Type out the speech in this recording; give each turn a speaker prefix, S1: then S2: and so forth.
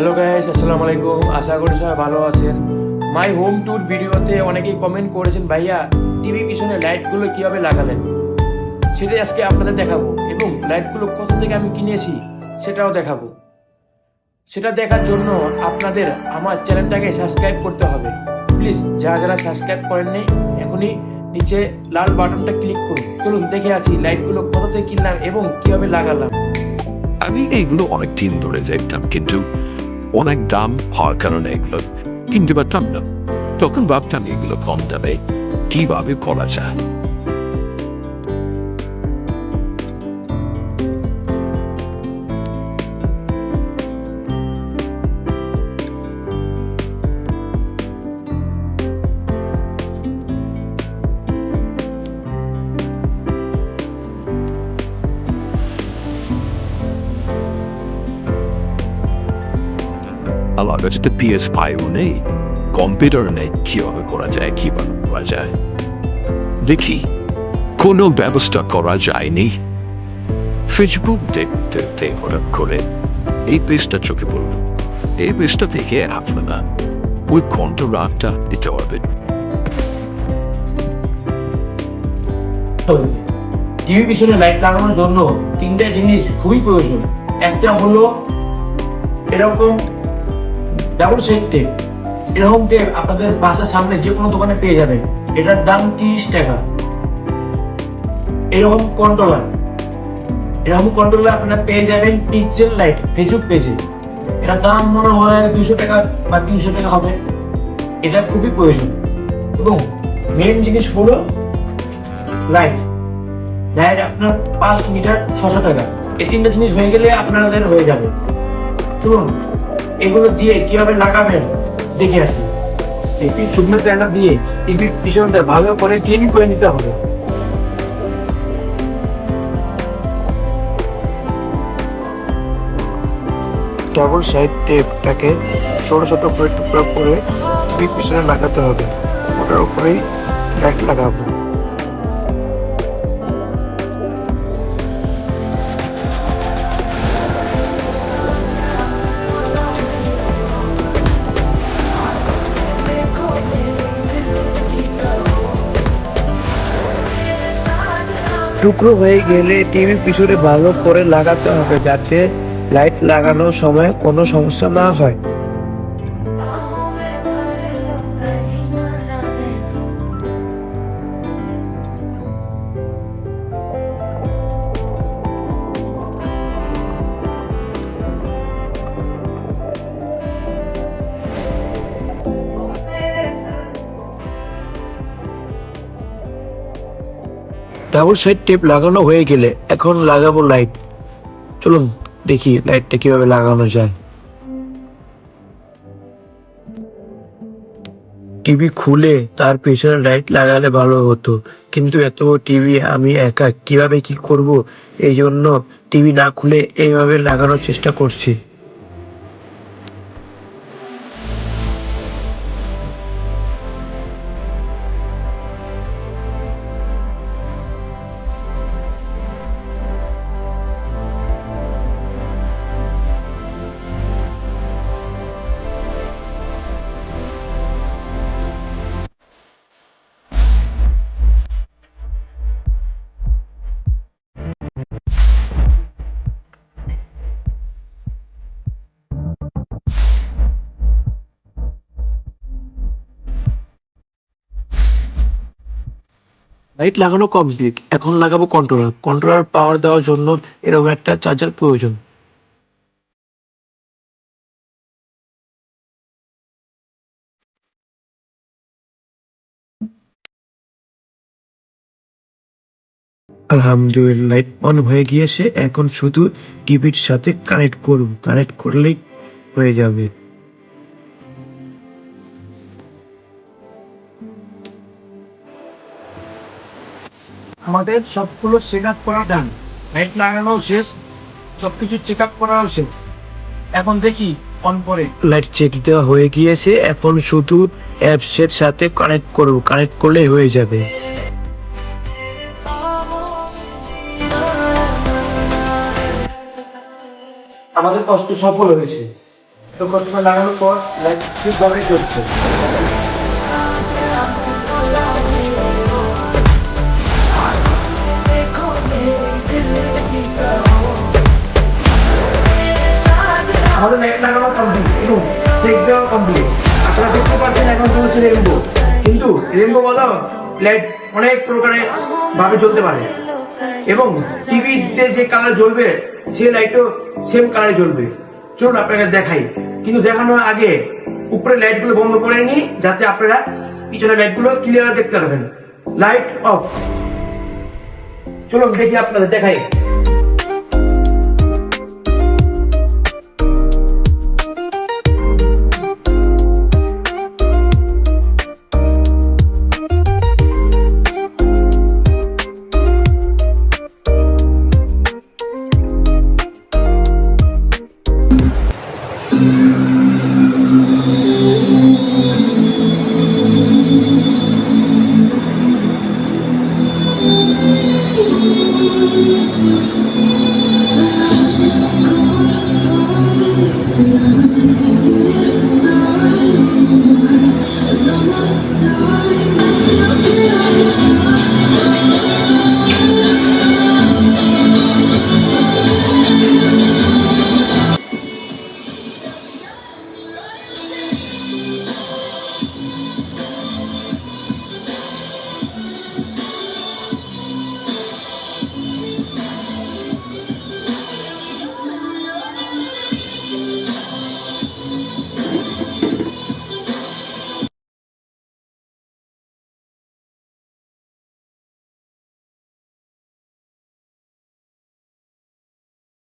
S1: Hello guys আসসালামু আলাইকুম আশা করি সবাই ভালো আছেন। মাই হোম ট্যুর ভিডিওতে অনেকেই কমেন্ট করেছেন, ভাইয়া টিভি পিছনে লাইটগুলো কীভাবে লাগালেন? সেটাই আজকে আপনাদের দেখাবো এবং লাইটগুলো কোথা থেকে আমি কিনেছি সেটাও দেখাবো। সেটা দেখার জন্য আপনাদের আমার চ্যানেলটাকে সাবস্ক্রাইব করতে হবে। প্লিজ যারা যারা সাবস্ক্রাইব করেননি এখনই নিচে লাল বাটনটা ক্লিক করুন। চলুন দেখে আসি লাইটগুলো কোথা থেকে কিনলাম এবং কীভাবে লাগালাম।
S2: আমি এইগুলো অনেক দিন ধরে দেখতাম কিন্তু অনেক দাম হওয়ার কারণে এগুলো। কিনতে পারতাম না তখন ভাবতাম এগুলো কম দামে। কীভাবে করা যায়? আমার কাছে তো পিএস ফাইভ নেই কম্পিউটার নেই কীভাবে করা যায় কীভাবে করা যায় দেখি কোনো ব্যবস্থা করা যায়নি ফেসবুক দেখতে হঠাৎ করে এই পেজটা চোখে পড়ল এই পেজটা থেকে আপনারা ওই কন্ট্রাক্টটা দিতে পারবেন
S1: টিভি পিছনে লাইট লাগানোর জন্য তিনটা জিনিস খুবই প্রয়োজন একটা হলো এরকম ডাবল সেট টেপ। এরকম টেপ আপনাদের বাসার সামনে যে কোনো দোকানে পেয়ে যাবেন। এটার দাম তিরিশ টাকা। এরকম কন্ট্রোলার এরকম কন্ট্রোলার আপনারা পেয়ে যাবেন পিকচার লাইট ফেসবুক পেজে এটার দাম মনে হয় দুশো টাকা বা তিনশো টাকা হবে। এটা খুবই প্রয়োজন। এবং মেন জিনিস হলো লাইট লাইট আপনার পাঁচ মিটার ছশো টাকা। এই তিনটা জিনিস হয়ে গেলে আপনাদের হয়ে যাবে। শুনুন এগুলো দিয়ে কীভাবে লাগাবেন? দেখে আসি। একটি শুকনো প্যান্ডার দিয়ে টিভির পিছনটা ভালো করে ক্লিন করে নিতে হবে।
S3: ডাবল সাইড টেপটাকে ছোট ছোট করে টুকরো করে টিভির পিছনে লাগাতে হবে। ওটার উপরেই লাইট লাগাবো। টুকরো হয়ে গেলে টিভির পিছনে ভালো করে লাগাতে হবে যাতে লাইট লাগানোর সময় কোনো সমস্যা না হয়। ডাবল সাইড টেপ লাগানো হয়ে গেলে এখন লাগাবো লাইট চলুন দেখি লাইটটা কীভাবে লাগানো যায়। টিভি খুলে তার পেছনে লাইট লাগালে ভালো হতো। কিন্তু এত টিভি আমি একা কীভাবে কি করব? এই জন্য টিভি না খুলে এইভাবে লাগানোর চেষ্টা করছি। লাইট লাগানো কমপ্লিট এখন লাগাবো কন্ট্রোলার কন্ট্রোলার পাওয়ার দেওয়ার জন্য এরকম একটা চার্জার প্রয়োজন। আলহামদুলিল্লাহ লাইট অন হয়ে গিয়েছে। এখন শুধু টিভির সাথে কানেক্ট করব। কানেক্ট করলেই হয়ে যাবে।
S1: আমাদের সবগুলো চেক আপ করা ডান লাইট লাগানো শেষ সবকিছু চেক আপ করাও শেষ। এখন দেখি অন করে
S3: লাইট চেক দেওয়া হয়ে গিয়েছে এখন শুধু অ্যাপসের সাথে কানেক্ট করব কানেক্ট করলেই হয়ে যাবে।
S1: আমাদের কষ্ট সফল হয়েছে। তো কতক্ষণ লাগানোর পর লাইট ঠিকভাবে জ্বলছে। আমাদের লাইট লাগানো কমপ্লিট এবং চেক দেওয়া কমপ্লিট আপনারা দেখতে পাচ্ছেন এখন চলছে রেনবো কিন্তু রেনবো বলা লাইট অনেক প্রকারে ভাবে জ্বলতে পারে। এবং টিভিতে যে কালার জ্বলবে, সেই লাইটও সেম কালারে জ্বলবে। চলুন আপনাকে দেখাই। কিন্তু দেখানোর আগে উপরে লাইটগুলো বন্ধ করে নিই যাতে আপনারা পিছনের লাইটগুলো ক্লিয়ার দেখতে পারবেন। লাইট অফ চলুন দেখি আপনাদের, দেখাই।